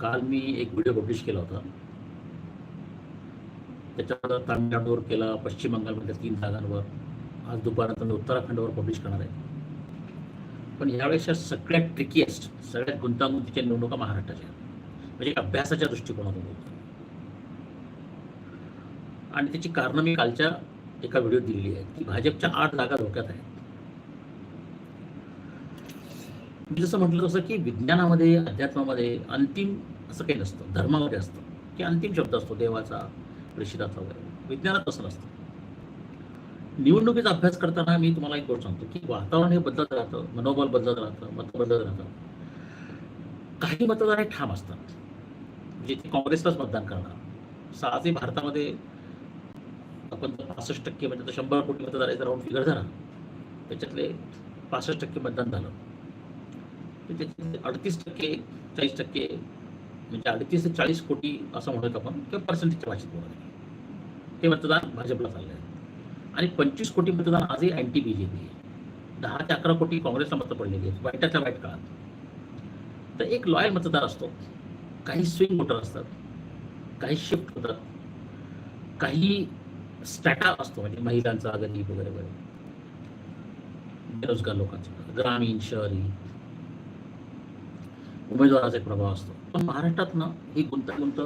काल मी एक video publish केला होता. त्याच्यावर तामिळनाडूवर केला पश्चिम बंगालमध्ये तीन जागांवर आज दुपारनंतर मी उत्तराखंडवर पब्लिश करणार आहे. पण यावेळेसच्या सगळ्यात ट्रिकिएस्ट सगळ्यात गुंतागुंतीच्या निवडणुका महाराष्ट्राच्या म्हणजे एक अभ्यासाच्या दृष्टिकोनातून बोलतो आणि त्याची कारणं मी कालच्या एका व्हिडिओत दिलेली आहे की भाजपच्या आठ जागा धोक्यात आहेत. मी जसं म्हटलं तसं की विज्ञानामध्ये अध्यात्मामध्ये अंतिम असं काही नसतं. धर्मामध्ये असतं. की अंतिम शब्द असतो देवाचा ऋषिदाचा वगैरे. विज्ञानात तसं नसतं. निवडणुकीचा अभ्यास करताना मी तुम्हाला एक गोष्ट सांगतो की वातावरण हे बदलत राहतं मनोबल बदलत राहतं मत बदलत राहतं काही मतदार हे ठाम असतात. म्हणजे ते काँग्रेसलाच मतदान करणार. सा- भारतामध्ये आपण जर पासष्ट टक्के म्हणजे शंभर कोटी मतदार राऊंड फिगर झाला त्याच्यातले पासष्ट टक्के मतदान झालं. तर अडतीस टक्के चाळीस टक्के म्हणजे अडतीस ते चाळीस कोटी असं म्हणत आपण किंवा पर्सेंटेजच्या भाषेत बोलत ते मतदान भाजपला चाललं आहे आणि पंचवीस कोटी मतदान आजही अँटी बी जे पी आहे. दहा ते अकरा कोटी काँग्रेसला मतं पडलेली आहेत वाईटातल्या वाईट काळात. तर एक लॉयल मतदार असतो. काही स्विंग वोटर असतात. काही शिफ्ट होतात काही स्टॅटा असतो म्हणजे महिलांचा गरीब वगैरे वगैरे. बेरोजगार लोकांचा. ग्रामीण शहरी. उमेदवाराचा एक प्रभाव असतो. पण महाराष्ट्रात ना ही गुंतागुंत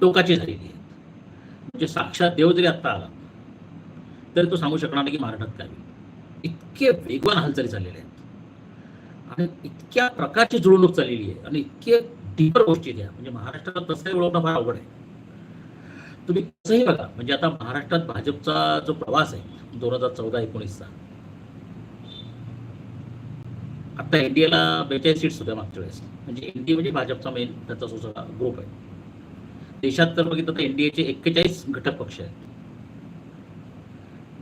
टोकाची झालेली आहे. म्हणजे साक्षात देव जरी आत्ता आला तरी तो सांगू शकणार नाही की महाराष्ट्रात काय होईल. इतके वेगवान हालचाली चाललेल्या आहेत. आणि इतक्या प्रकारची जुळवणूक चाललेली आहे. आणि इतके डीपर गोष्टी द्या म्हणजे महाराष्ट्राला तसंही ओळखणं फार अवघड आहे. तुम्ही कसंही बघा म्हणजे आता महाराष्ट्रात भाजपचा जो प्रवास आहे दोन हजार चौदा एकोणीसचा आता एनडीएला बेचाळीस सीट्स होत्या मागच्या वेळेस. म्हणजे एनडीए म्हणजे भाजपचा मेन त्याचा सुद्धा ग्रुप आहे. देशात तर बघितलं तर एनडीएचे एक्केचाळीस घटक पक्ष आहेत.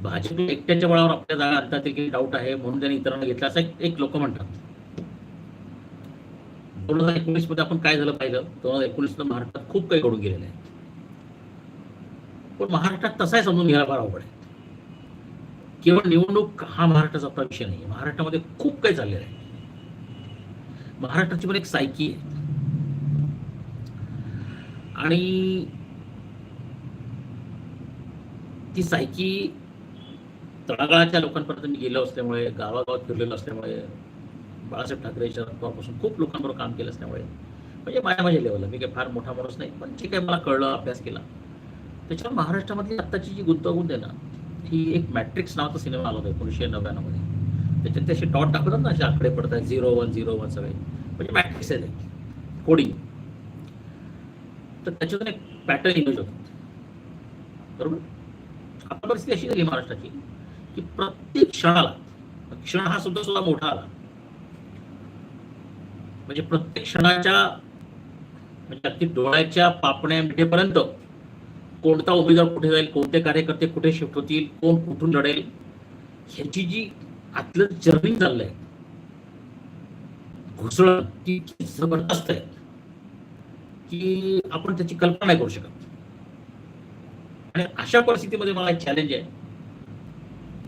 भाजप एकट्याच्या बळावर आपल्या जागा आणतात की डाऊट आहे म्हणून त्यांनी इतरांना घेतला असं एक- लोक म्हणतात. दोन हजार एकोणीसमध्ये आपण काय झालं पाहिलं? दोन हजार एकोणीस महाराष्ट्रात खूप काही घडून गेलेलं आहे. पण महाराष्ट्रात तसाही समजून घ्यायला फार अवघड आहे. केवळ निवडणूक हा महाराष्ट्राचा आता विषय नाही महाराष्ट्रामध्ये खूप काही चाललेलं आहे. महाराष्ट्राची पण एक सायकी आहे. आणि ती सायकी तळागाळाच्या लोकांपर्यंत मी गेलो असल्यामुळे गावागावात फिरलेलो असल्यामुळे बाळासाहेब ठाकरे शरद पवारपासून खूप लोकांबरोबर काम केलं असल्यामुळे म्हणजे माझ्या माझ्या लेवलला मी काही फार मोठा माणूस नाही पण जे काही मला कळलं अभ्यास केला. त्याच्यावर महाराष्ट्रामधली आत्ताची जी गुंतागुंत आहे ना ही एक मॅट्रिक्स नावाचा सिनेमा आला होता एकोणीसशे नव्याण्णवमध्ये. त्याच्यात त्याचे डॉट दाखवतात ना असे आकडे पडतात झिरो वन झिरो वन सगळे. म्हणजे मॅट्रिक्स आहे कोडिंग तर त्याच्यातून एक पॅटर्न इमेज होतात बरोबर? आता परिस्थिती अशी झाली महाराष्ट्राची की प्रत्येक क्षणाला क्षण हा सुद्धा सुद्धा मोठा आला. म्हणजे प्रत्येक क्षणाच्या म्हणजे अगदी डोळ्याच्या पापण्या मिठेपर्यंत कोणता उमेदवार कुठे जाईल कोणते कार्यकर्ते कुठे शिफ्ट होतील कोण कुठून लढेल ह्याची जी आतलं जर्निंग चाललंय. घुसळ ती जबरदस्त आहे. की आपण त्याची कल्पना नाही करू शकत. आणि अशा परिस्थितीमध्ये मला एक चॅलेंज आहे.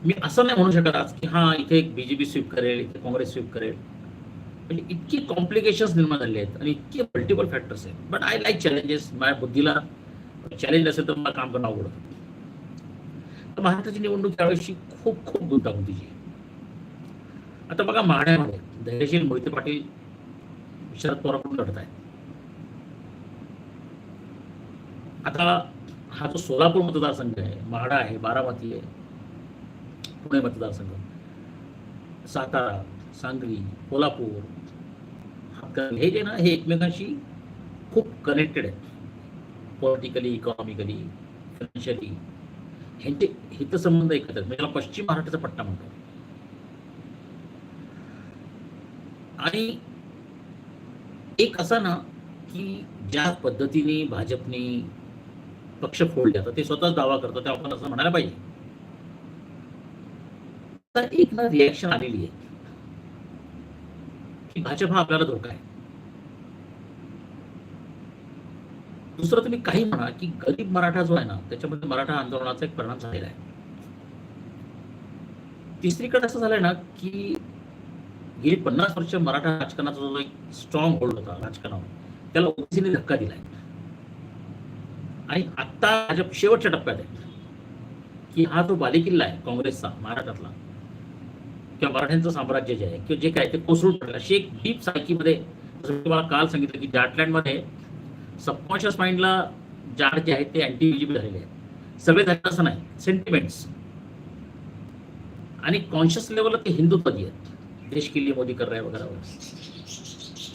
मी असं नाही म्हणू शकत आज की हा इथे एक बीजेपी स्वीप करेल इथे काँग्रेस स्वीप करेल. म्हणजे इतकी कॉम्प्लिकेशन्स निर्माण झाले आहेत आणि इतके मल्टिपल फॅक्टर्स आहेत. बट आय लाईक चॅलेंजेस माझ्या बुद्धीला चॅलेंज असेल तर मला काम करणं आवडत तर महाराष्ट्राची निवडणूक त्यावेळेशी खूप खूप गुंतागुंतीची आहे. आता बघा माण्यामध्ये धैर्यशील मोहिते पाटील शरद पवारांकडून लढत आहे आता हा जो सोलापूर मतदारसंघ आहे माडा आहे बारामती आहे पुणे मतदारसंघ सातारा सांगली कोल्हापूर हातकणंगले हे जे ना हे एकमेकांशी खूप कनेक्टेड आहेत. पॉलिटिकली इकॉनॉमिकली फायनान्शियली ह्यांचे हितसंबंध एकत्र म्हणजे पश्चिम महाराष्ट्राचा पट्टा म्हणतो. आणि एक असा ना की ज्या पद्धतीने भाजपने पक्ष फोडले आता ते स्वतःच दावा करतात ते आपण असं म्हणायला पाहिजे. तर एक ना रिॲक्शन आलेली आहे. की भाजप हा आपल्याला धोका आहे. दुसरं तुम्ही काही म्हणा की गरीब मराठा जो आहे ना त्याच्यामध्ये मराठा आंदोलनाचा एक परिणाम झालेला आहे. तिसरीकडे असं झालंय ना की गेली पन्नास वर्ष मराठा राजकारणाचा जो एक स्ट्रॉंग होल्ड होता राजकारणावर त्याला ओबीसीने धक्का दिलाय. आणि आत्ता माझ्या शेवटच्या टप्प्यात आहे की हा जो बालेकिल्ला आहे काँग्रेसचा महाराष्ट्रातला किंवा मराठ्यांचं साम्राज्य जे आहे किंवा जे काय ते कोसळून पडलं अशी एक डीप सायकीमध्ये जसं तुम्हाला काल सांगितलं की जाटलँडमध्ये सबकॉन्शियस माइंडला जाड जे आहेत ते अँटी बीजेपी झालेले आहेत. सगळे झाले असं नाही सेंटिमेंट्स आणि कॉन्शियस लेवलला ते हिंदुत्वादी आहेत देश के लिए मोदी कर रहे वगैरे वगैरे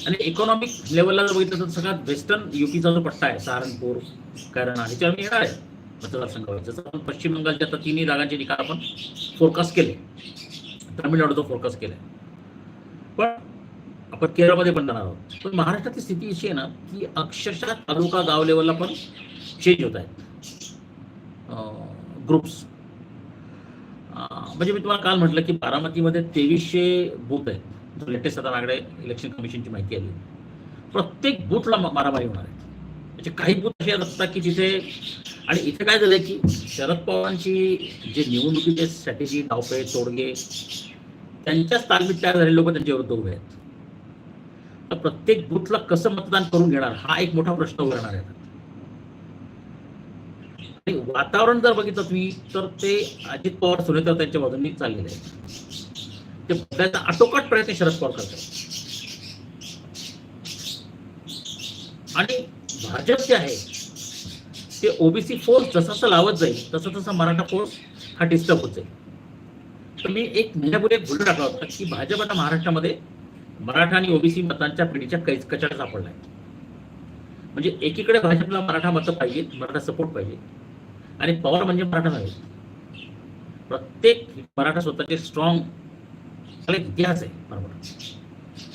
आणि इकॉनॉमिक लेवलला जर बघितलं तर सगळ्यात वेस्टर्न युपीचा जो पट्टा आहे सहारनपूर कैराना ह्याच्यावर मी येणार आहे मतदारसंघावर. जसं आपण पश्चिम बंगालच्या आता तिन्ही जागांचे निकाल आपण फोरकास्ट केले. तामिळनाडूचा फोरकास्ट केलाय. पण आपण केरळमध्ये पण जाणार आहोत. पण महाराष्ट्राची स्थिती अशी आहे ना की अक्षरशः तालुका गाव लेवलला पण चेंज होत आहेत. ग्रुप्स म्हणजे मी तुम्हाला काल म्हटलं की बारामतीमध्ये तेवीसशे बूथ आहेत. जो लेटेस्ट आता माझ्याकडे इलेक्शन कमिशनची माहिती आली. प्रत्येक बूथला मारामारी होणार आहे. म्हणजे काही बूथ असे असतात की जिथे आणि इथे काय झालंय की शरद पवारांची जे निवडणुकीचे स्ट्रॅटेजी डावपे तोडगे त्यांच्याच तालमीत तयार झालेले लोक त्यांच्या विरुद्ध उभे आहेत. तर प्रत्येक बूथला कसं मतदान करून घेणार? हा एक मोठा प्रश्न उभा राहणार आहे आणि वातावरण जर बघितलं तुम्ही तर ते अजित पवार सुनेत्र त्यांच्या बाजूने चाललेले आहेत. ते बदलायचा आटोकाट प्रयत्न शरद पवार करतात. आणि भाजप जे आहे ते ओबीसी फोर्स जसं जसं लावत जाईल तसं तसं मराठा फोर्स हा डिस्टर्ब होत जाईल. तर मी एक महिन्यापूर्वी एक भूल टाकला होता की भाजप आता महाराष्ट्रामध्ये मराठा आणि ओबीसी मतांच्या पिढीच्या कैच कचाट सापडलाय. म्हणजे एकीकडे भाजपला मराठा मतं पाहिजेत मराठा सपोर्ट पाहिजे आणि पवार म्हणजे मराठा नव्हे प्रत्येक मराठा स्वतःचे स्ट्रॉंग इतिहास आहे बरोबर.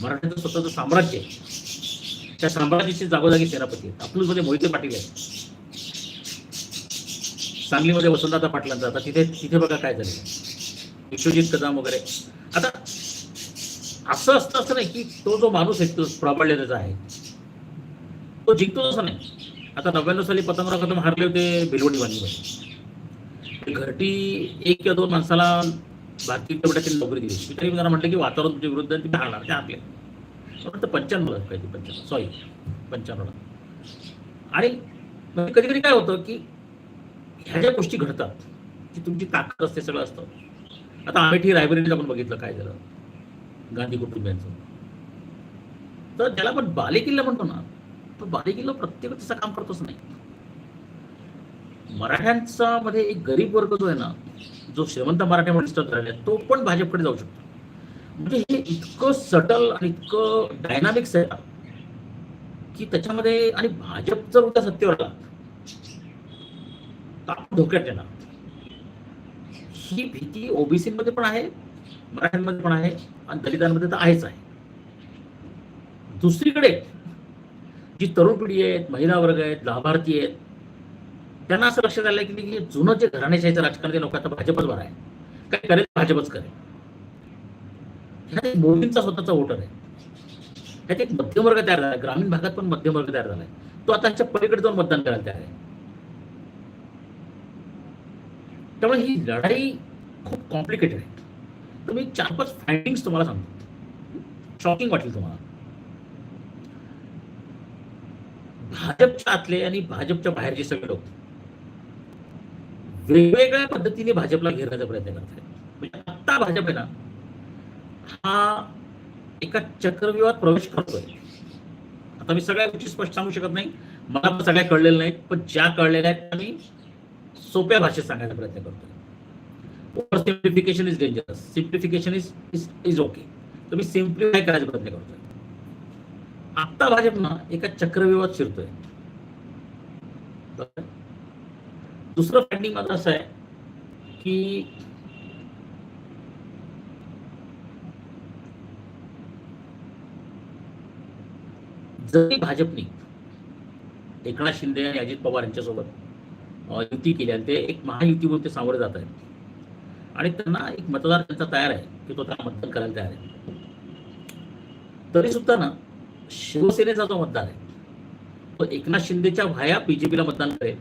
मराठ्याचं स्वतःचं साम्राज्य आहे. त्या साम्राज्याची जागोजागी सेनापती आहेत. अकलूजमध्ये मोहिते पाटील आहेत. सांगलीमध्ये वसंतदादा पाटलांचा आता तिथे तिथे बघा काय झालं विश्वजित कदम वगैरे. आता असं असतं असं नाही की तो जो माणूस आहे तो प्राबल्य त्याचा आहे. तो जिंकतो असं नाही. आता नव्याण्णव साली पतंगराव कदम हारले होते भिलवडी बांधणीमध्ये घरटी एक किंवा दोन माणसाला भारतीय विद्यापीठाची नोकरी दिली. मी तरी जरा म्हटलं की वातावरण तुमच्या विरुद्ध ते हारणार. ते आपले फक्त पंच्याण्णवला काही पंच्याण्णव. सॉरी पंच्याण्णवला आणि म्हणजे कधी कधी काय होतं की ह्या ज्या गोष्टी घडतात की तुमची ताकद असते सगळं असतं. आता अमेठी रायबरेलीत आपण बघितलं काय झालं? गांधी कुटुंबियांचं. तर त्याला आपण बालेकिल्ला म्हणतो ना. तो बारीकीला प्रत्येक तसं काम करतोच नाही. मराठ्यांचा मध्ये एक गरीब वर्ग जो आहे ना जो श्रीमंत मराठ्यामुळे म्हणून झालेला तो पण भाजपकडे जाऊ शकतो. म्हणजे हे इतकं सटल आणि इतकं डायनामिक्स आहे की त्याच्यामध्ये आणि भाजप जर उद्या सत्तेवर आला तर धोक्यात येणार. ही भीती ओबीसी मध्ये पण आहे मराठ्यांमध्ये पण आहे आणि दलितांमध्ये तर आहेच आहे. दुसरीकडे जी तरुण पिढी आहेत महिला वर्ग आहेत लाभार्थी आहेत त्यांना असं लक्षात आलं की की जुनं जे घराण्याशाहीचं राजकारण ते लोक आता भाजपच बरं आहे. काय करेल भाजपच करेल. ह्यात एक मोदींचा स्वतःचा वोटर आहे. ह्यात एक मध्यम वर्ग तयार झाला ग्रामीण भागात पण मध्यम वर्ग तयार झालाय. तो आता ह्याच्या पलीकडे जाऊन मतदान करायला तयार आहे. त्यामुळे ही लढाई खूप कॉम्प्लिकेटेड आहे. तर मी चार पाच फायंडिंग्स तुम्हाला सांगतो. शॉकिंग वाटेल तुम्हाला. भाजपच्या आतले आणि भाजपच्या बाहेरचे सगळे लोक वेगवेगळ्या पद्धतीने भाजपला घेरण्याचा प्रयत्न करतात म्हणजे आत्ता भाजप आहे ना हा एका चक्रव्यूहात प्रवेश करतोय. आता मी सगळ्या गोष्टी स्पष्ट सांगू शकत नाही. मला पण सगळ्या कळलेल्या नाहीत पण ज्या कळलेल्या आहेत त्या मी सोप्या भाषेत सांगायचा प्रयत्न करतोय. Simplification is dangerous simplification is is okay तर मी सिम्प्लिफाय करायचा प्रयत्न करतोय. आत्ता भाजप ना एका चक्रव्यूहात शिरतोय. दुसरं फायडिंग माझं असं आहे की जरी भाजपने एकनाथ शिंदे आणि अजित पवार यांच्यासोबत युती केली आणि ते एक महायुती म्हणून ते सामोरे जात आहेत. आणि त्यांना एक मतदार त्यांचा तयार आहे की तो त्यांना मतदान करायला तयार आहे. तरी सुद्धा ना शिवसेनेचा जो मतदार आहे तो एकनाथ शिंदेच्या भाया बीजेपीला मतदान करेल.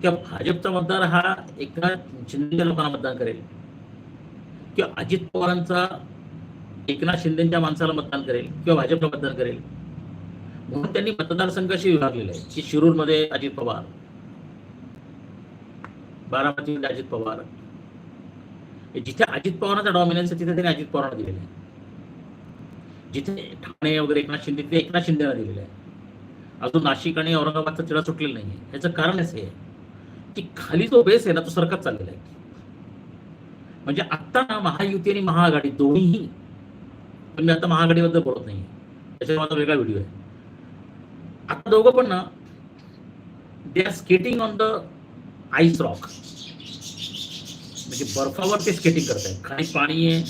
किंवा भाजपचा मतदार हा एकनाथ शिंदेच्या लोकांना मतदान करेल. किंवा अजित पवारांचा एकनाथ शिंदेच्या माणसाला मतदान करेल किंवा भाजपला मतदान करेल. म्हणून त्यांनी मतदारसंघाशी विभागलेलं आहे की शिरूरमध्ये अजित पवार बारामतीमध्ये अजित पवार. जिथे अजित पवारांचा डॉमिनन्स आहे तिथे त्यांनी अजित पवारांना दिलेलं आहे. जिथे ठाणे वगैरे एकनाथ शिंदे ते एकनाथ शिंदेला दिलेलं आहे. अजून नाशिक आणि औरंगाबादचा तिढा सुटलेला नाही आहे याचं कारणच हे आहे की खाली जो बेस आहे ना तो सरकत चाललेला आहे. म्हणजे आत्ता ना महायुती आणि महाआघाडी दोन्हीही पण मी आता महाआघाडीबद्दल बोलत नाही त्याच्यावर माझा वेगळा व्हिडिओ आहे. आता दोघं पण ना they are skating on the ice rock म्हणजे बर्फावर ते स्केटिंग करत आहेत खाली पाणी आहे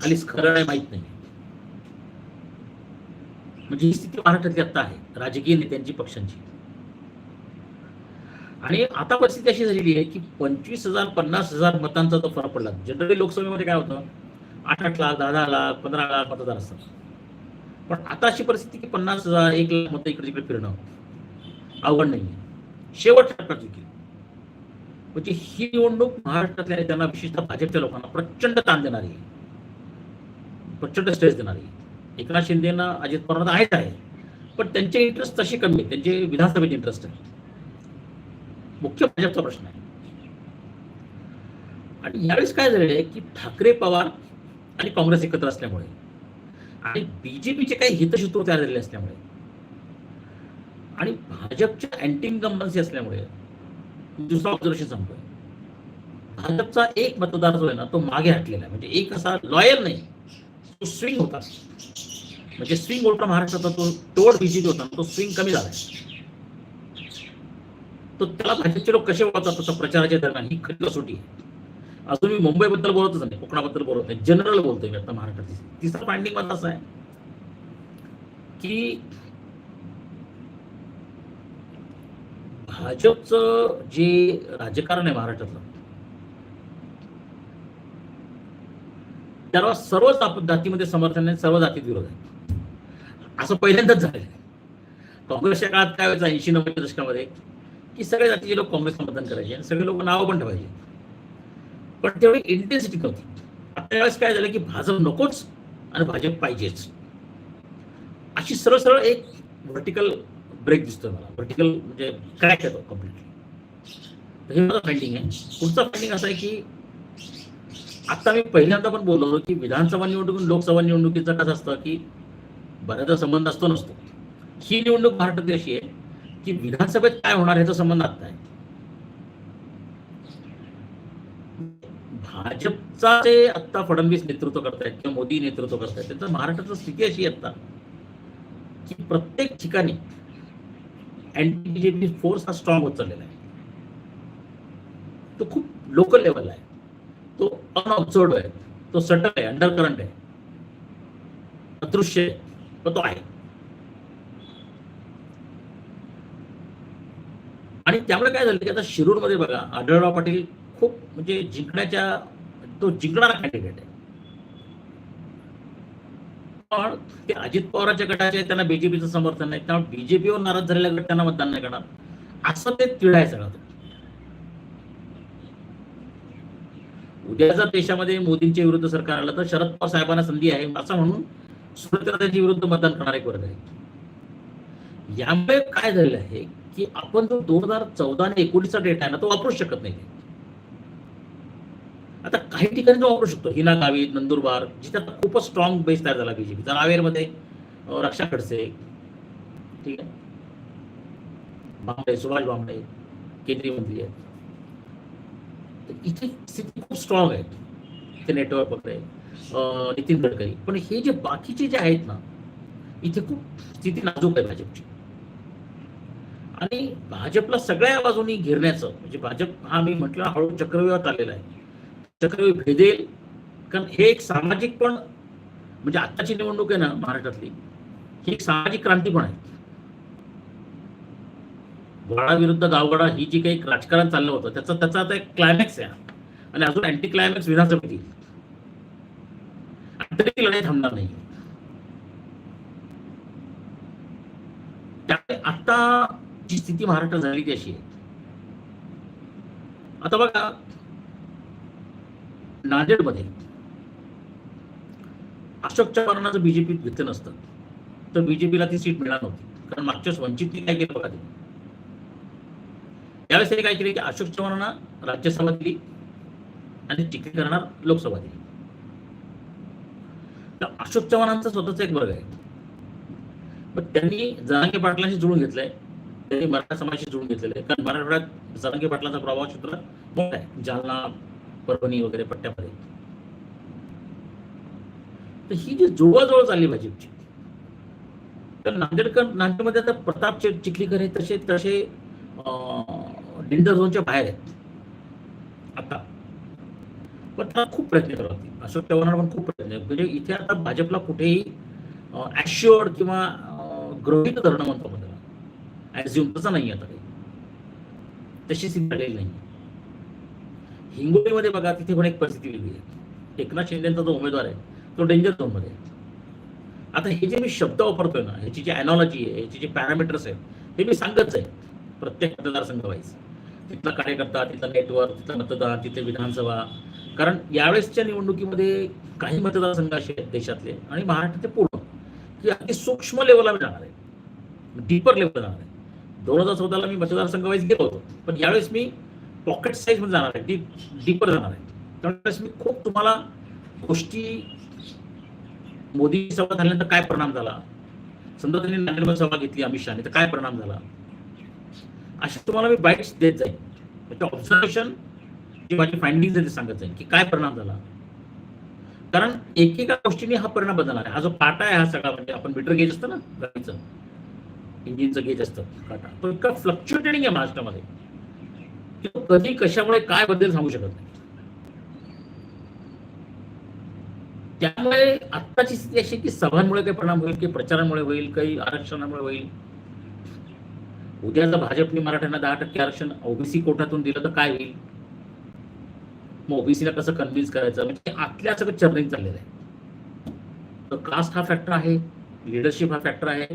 खाली खरं आहे माहीत नाही म्हणजे ही स्थिती महाराष्ट्रातली आता आहे. राजकीय नेत्यांची पक्षांची. आणि आता परिस्थिती अशी झालेली आहे की पंचवीस हजार पन्नास हजार मतांचा जो फरक पडला. जनरली लोकसभेमध्ये काय होतं? आठ आठ लाख दहा दहा लाख पंधरा लाख मतदार असतात. पण आता अशी परिस्थिती की पन्नास हजार एक लाख मत इकडे तिकडे फिरणं अवघड नाही शेवट टप्प्यात देखील म्हणजे ही निवडणूक महाराष्ट्रातल्या त्यांना विशेषतः भाजपच्या लोकांना प्रचंड ताण देणारी आहे. प्रचंड स्ट्रेस देणारी एकनाथ शिंदेना अजित पवारांना आहेत आहे. पण त्यांचे इंटरेस्ट तसे कमी त्यांचे विधानसभेचे इंटरेस्ट आहे मुख्य भाजपचा प्रश्न आहे. आणि यावेळेस काय झालेलं आहे की ठाकरे पवार आणि काँग्रेस एकत्र असल्यामुळे आणि बीजेपीचे काही हितशत्रू तयार झालेले असल्यामुळे आणि भाजपच्या अँटी इन्कम्बन्सी असल्यामुळे दुसरा ऑब्झर्वेशन संपतोय. भाजपचा एक मतदार जो आहे ना तो मागे हटलेला आहे. म्हणजे एक असा लॉयल नाही. तो स्विंग होता. म्हणजे स्विंग उलटा महाराष्ट्राचा तो टोड बीजेपी होता तो स्विंग कमी झाला. तो त्याला भाजपचे लोक कसे वाचतात तसं प्रचाराच्या दरम्यान ही खरी कसोटी आहे. अजून मी मुंबईबद्दल बोलतच नाही कोकणाबद्दल बोलत नाही जनरल बोलतोय मी आता महाराष्ट्रात. तिसरा फायंडिंग माझा असं आहे की भाजपचं जे राजकारण आहे महाराष्ट्रातलं त्याला सर्व जाप- जातीमध्ये समर्थन आहे सर्व जातीत विरोध आहे. असं पहिल्यांदाच झालेलं आहे. काँग्रेसच्या काळात काय व्हायचं ऐंशी नव्वदच्या दशकामध्ये की सगळ्या जातीचे लोक काँग्रेस समर्थन करायचे आणि सगळे लोक नावं पण ठेवायचे. पण तेवढी इंटेन्सिटी नव्हती आता वेळेस काय झालं की भाजप नकोच आणि भाजप पाहिजेच. अशी सरळ सरळ एक व्हर्टिकल ब्रेक दिसतोय मला. व्हर्टिकल म्हणजे क्रॅक येतो कम्प्लिटली हे माझं फायंडिंग आहे. पुढचा फायंडिंग असा आहे की आता मी पहिल्यांदा पण बोललो की विधानसभा निवडणूक लोकसभा निवडणुकीचं कसं असतं की बऱ्याचदा संबंध असतो नसतो. ही निवडणूक महाराष्ट्रातली अशी आहे की विधानसभेत काय होणार ह्याचा संबंध आता आहे. भाजपचा ते आत्ता फडणवीस नेतृत्व करतायत किंवा मोदी नेतृत्व करतायत त्याचं महाराष्ट्राची स्थिती अशी आहे आता की प्रत्येक ठिकाणी अँटी बीजेपी फोर्स हा स्ट्रॉंग होत चाललेला आहे. तो खूप लोकल लेवलला आहे. तो अनऑब्झर्व आहे. तो सटल आहे अंडर करंट आहे. अदृश्य आहे तो आहे. आणि त्यामुळे काय झालं की आता शिरूरमध्ये बघा आढळराव पाटील खूप म्हणजे जिंकण्याच्या तो जिंकणारा कॅन्डिडेट आहे. पण ते अजित पवारांच्या गटाचे आहेत, त्यांना बीजेपीचं समर्थन नाही. त्यामुळे बीजेपीवर नाराज झालेल्या गट त्यांना मतदान नाही करणार. असं ते तिळ आहे सगळं उद्या जर देशामध्ये मोदींच्या विरुद्ध सरकार आलं तर शरद पवार साहेबांना संधी आहे असं म्हणून सुरतेला विरुद्ध मतदान करणारा एक वर्ग आहे. यामुळे काय झालेलं आहे की आपण जो दोन हजार चौदा आणि एकोणीसचा डेटा आहे ना तो वापरू शकत नाही. आता काही ठिकाणी तो वापरू शकतो. हिना गावी नंदुरबार जिथे आता खूपच स्ट्रॉंग बेस तयार झाला बीजेपीचा रावेरमध्ये अं, रक्षा खडसे ठीक आहे. बांबडे सुभाष बांबडे केंद्रीय मंत्री आहेत. इथे स्थिती खूप स्ट्रॉंग आहे. इथे नेटवर्क वगैरे नितीन गडकरी. पण हे जे बाकीचे जे आहेत ना इथे खूप स्थिती नाजूक आहे भाजपची. आणि भाजपला सगळ्या बाजूनी घेरण्याचं म्हणजे भाजप हा मी म्हटलं हळू चक्रव्यूहात आलेला आहे. चक्रव्यूह भेदेल कारण हे एक सामाजिक पण म्हणजे आताची निवडणूक आहे ना महाराष्ट्रातली ही एक सामाजिक क्रांती पण आहे. विरुद्ध गावगडा ही जी काही राजकारण चाललं होतं त्याचा त्याचा आता एक क्लायमॅक्स आहे. आणि अजून अँटी क्लायमॅक्स विधानसभेत येईल तरी लढाई थांबणार नाही. त्यामुळे आता जी स्थिती महाराष्ट्रात झाली ती अशी आहे. आता बघा नांदेडमध्ये अशोक चव्हाणांचं बीजेपीत घेतलं नसतं. तर बीजेपीला ती सीट मिळणार नव्हती. कारण मागच्या वंचित वंचितने काय केलं बघा ते त्यावेळेस त्यांनी काय केले की अशोक चव्हाणांना राज्यसभा दिली आणि चिखली करणार लोकसभा दिली. तर अशोक चव्हाणांचा स्वतःचा एक वर्ग आहे. पण त्यांनी जरांगे पाटलांशी जुळून घेतलंय. त्यांनी मराठा समाजाशी जुळून घेतलेलं आहे. कारण मराठवाड्यात जरांगे पाटलांचा प्रभाव क्षेत्र मोठा आहे. जालना परभणी वगैरे पट्ट्यामध्ये. तर ही जी जुळवाजुळव चालली भाजपची तर नांदेडकर नांदेडमध्ये आता प्रताप चिखलीकर हे तसे तसे डेंजर झोनच्या बाहेर आहेत आता. पण त्याला खूप प्रयत्न करावे लागतील अशोक चव्हाणांना पण खूप प्रयत्न आहे. म्हणजे इथे आता भाजपला कुठेही ॲश्युअर्ड किंवा ग्रहित धरणं म्हणतो आपण त्याला. ॲझ्युम तसं नाही आता काही. तशी स्थिती आलेली नाही. हिंगोलीमध्ये बघा तिथे पण एक परिस्थिती वेगळी आहे. एकनाथ शिंदेचा जो उमेदवार आहे तो डेंजर झोनमध्ये आहे. आता हे जे मी शब्द वापरतोय ना ह्याची जी अॅनॉलॉजी आहे ह्याची जे पॅरामीटर्स आहेत हे मी सांगतच आहे प्रत्येक मतदारसंघ वाईज तिथला कार्यकर्ता तिथला नेटवर्क तिथला मतदार तिथे विधानसभा. कारण यावेळेसच्या निवडणुकीमध्ये काही मतदारसंघ असे आहेत देशातले आणि महाराष्ट्राचे पूर्ण की अगदी सूक्ष्म लेवलला जाणार आहे. डीपर लेवल जाणार आहे. दोन हजार चौदाला मी मतदारसंघ वाईज गेलो होतो पण यावेळेस मी पॉकेट साईजमध्ये जाणार आहे डीप डीपर जाणार आहे. त्यावेळेस मी खूप तुम्हाला गोष्टी मोदी सभा झाल्यानंतर काय परिणाम झाला? समजा त्यांनी नांदेडमध्ये सभा घेतली अमित शहाने तर काय परिणाम झाला? अशा तुम्हाला मी बाईट्स देत जाईल म्हणजे ऑब्झर्वेशन जे माझे फाइंडिंग ते सांगत जाईल की काय परिणाम झाला. कारण एकेका गोष्टीने हा परिणाम बदलणार आहे हा जो काटा आहे हा सगळा म्हणजे आपण मीटर गेज असतं ना गाडीचं. इंजिनचं गेज असतं काटा तो इतका फ्लक्च्युएटिंग आहे महाराष्ट्रामध्ये. की तो कधी कशामुळे काय बदल सांगू शकत नाही. त्यामुळे आत्ताची स्थिती अशी की सभांमुळे काही परिणाम होईल की प्रचारामुळे होईल काही आरक्षणामुळे होईल. उद्या जर भाजपने मराठ्यांना दहा टक्के आरक्षण ओबीसी कोटातून दिलं तर काय होईल? मग ओबीसीला कसं कन्व्हिन्स करायचं? म्हणजे आतल्या सगळं चर्निंग चाललेलं आहे. तर कास्ट हा फॅक्टर आहे लिडरशिप हा फॅक्टर आहे.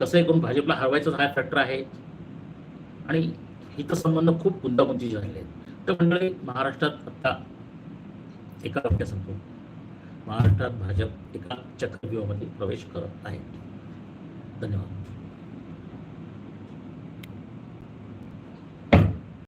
कसं करून भाजपला हरवायचं हा फॅक्टर आहे. आणि हित संबंध खूप गुंतागुंती झालेले आहेत. तर मंडळी महाराष्ट्रात आता एका वाक्यात सांगतो. महाराष्ट्रात भाजप एका चक्रव्यूहामध्ये प्रवेश करत आहे. धन्यवाद.